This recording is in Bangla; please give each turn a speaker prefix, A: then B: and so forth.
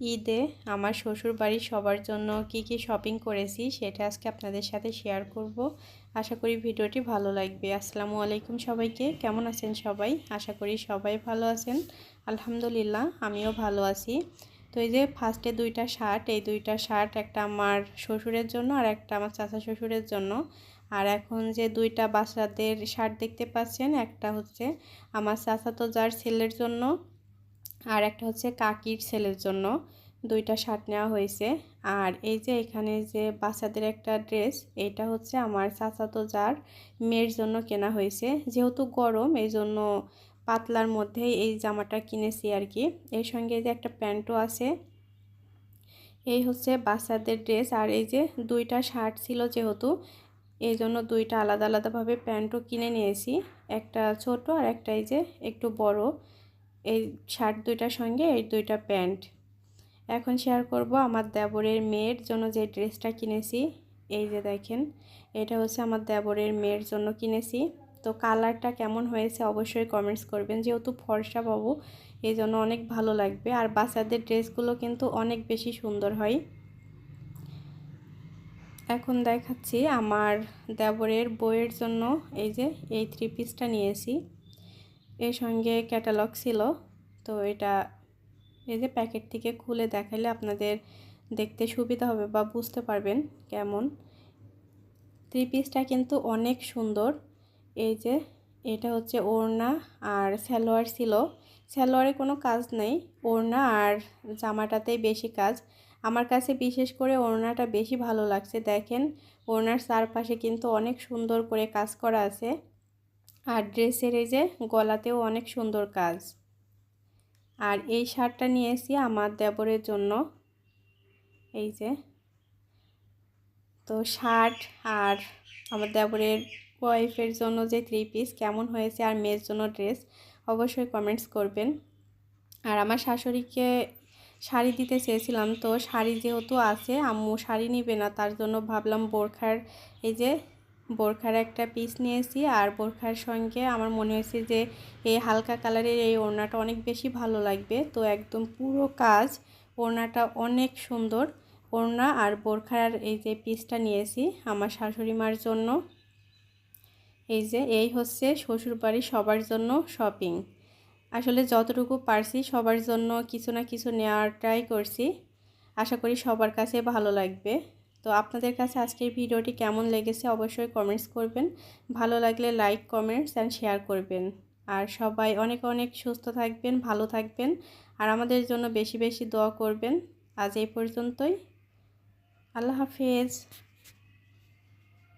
A: ঈদে আমার শ্বশুর বাড়ির সবার জন্য কি কি শপিং করেছি সেটা আজকে আপনাদের সাথে শেয়ার করব। আশা করি ভিডিওটি ভালো লাগবে। আসসালামু আলাইকুম সবাইকে। কেমন আছেন সবাই? আশা করি সবাই ভালো আছেন। আলহামদুলিল্লাহ, আমিও ভালো আছি। তো এই যে ফার্স্টে দুইটা শার্ট এই দুইটা শার্ট একটা আমার শ্বশুরের জন্য আর একটা আমার চাচা শ্বশুরের জন্য। আর এখন যে দুইটা বাচ্চাদের শার্ট দেখতে পাচ্ছেন, একটা হচ্ছে আমার চাচা তো যার ছেলের জন্য। আর একটা হচ্ছে কাকির ছেলের জন্য। দুইটা শার্ট নেওয়া হয়েছে। আর এই যে এখানে যে বাচ্চাদের একটা ড্রেস, এটা হচ্ছে আমার চাচাতো যার মেয়ের জন্য কেনা হয়েছে। যেহেতু গরম এই জন্য পাতলার মধ্যেই এই জামাটা কিনেছি আর কি। এর সঙ্গে যে একটা প্যান্টও আছে। এই হচ্ছে বাচ্চাদের ড্রেস। আর এই যে দুইটা শার্ট ছিল যেহেতু এই জন্য দুইটা আলাদা আলাদাভাবে প্যান্টও কিনে নিয়েছি। একটা ছোট আর একটা এই যে একটু বড়। এই শার্ট দুইটার সঙ্গে এই দুইটা প্যান্ট। এখন শেয়ার করব আমার দেবরের মেয়ের জন্য যে ড্রেসটা কিনেছি। এই যে দেখেন, এটা হচ্ছে আমার দেবরের মেয়ের জন্য কিনেছি। তো কালারটা কেমন হয়েছে অবশ্যই কমেন্টস করবেন। যেহেতু ফর্সা পাবো এই জন্য অনেক ভালো লাগবে। আর বাচ্চাদের ড্রেসগুলো কিন্তু অনেক বেশি সুন্দর হয়। এখন দেখাচ্ছি আমার দেবরের বইয়ের জন্য এই যে, এই থ্রি পিসটা নিয়েছি। এর সঙ্গে ক্যাটালগ ছিল। তো এটা এই যে প্যাকেট থেকে খুলে দেখালে আপনাদের দেখতে সুবিধা হবে বা বুঝতে পারবেন কেমন। থ্রি পিসটা কিন্তু অনেক সুন্দর। এই যে এটা হচ্ছে ওড়না আর সালোয়ার ছিল। সালোয়ারে কোনো কাজ নেই, ওড়না আর জামাটাতেই বেশি কাজ। আমার কাছে বিশেষ করে ওড়নাটা বেশি ভালো লাগছে। দেখেন, ওড়নার চারপাশে কিন্তু অনেক সুন্দর করে কাজ করা আছে। আর ড্রেসের এই যে গলাতেও অনেক সুন্দর কাজ। আর এই শার্টটা নিয়েছি আমার দেবরের জন্য। এই যে। তো শার্ট আর আমার দেবরের ওয়াইফের জন্য যে থ্রি পিস কেমন হয়েছে আর মেয়ের জন্য ড্রেস অবশ্যই কমেন্টস করবেন। আর আমার শাশুড়িকে শাড়ি দিতে চেয়েছিলাম, তো শাড়ি যেহেতু আছে, আম্মু শাড়ি নিবে না, তার জন্য ভাবলাম বোরখার এই যে বোরখার একটা পিস নিয়েছি আর বোরখার সঙ্গে আমার মনে হয়েছে যে এই হালকা কালারের এই ওড়নাটা অনেক বেশি ভালো লাগবে। তো একদম পুরো কাজ ওড়নাটা অনেক সুন্দর। ওড়না আর বোরখার এই যে পিসটা নিয়েছি আমার শাশুড়ি মার জন্য। এই যে এই হচ্ছে শ্বশুরবাড়ি সবার জন্য শপিং আসলে যতটুকু পারছি সবার জন্য কিছু না কিছু নেওয়ার ট্রাই করছি। আশা করি সবার কাছে ভালো লাগবে। তো আপনাদের কাছে আজকের ভিডিওটি কেমন লেগেছে অবশ্যই কমেন্টস করবেন। ভালো লাগলে লাইক কমেন্টস অ্যান্ড শেয়ার করবেন। আর সবাই অনেক অনেক সুস্থ থাকবেন, ভালো থাকবেন। আর আমাদের জন্য বেশি বেশি দোয়া করবেন। আজ এই পর্যন্তই। আল্লাহ হাফেজ।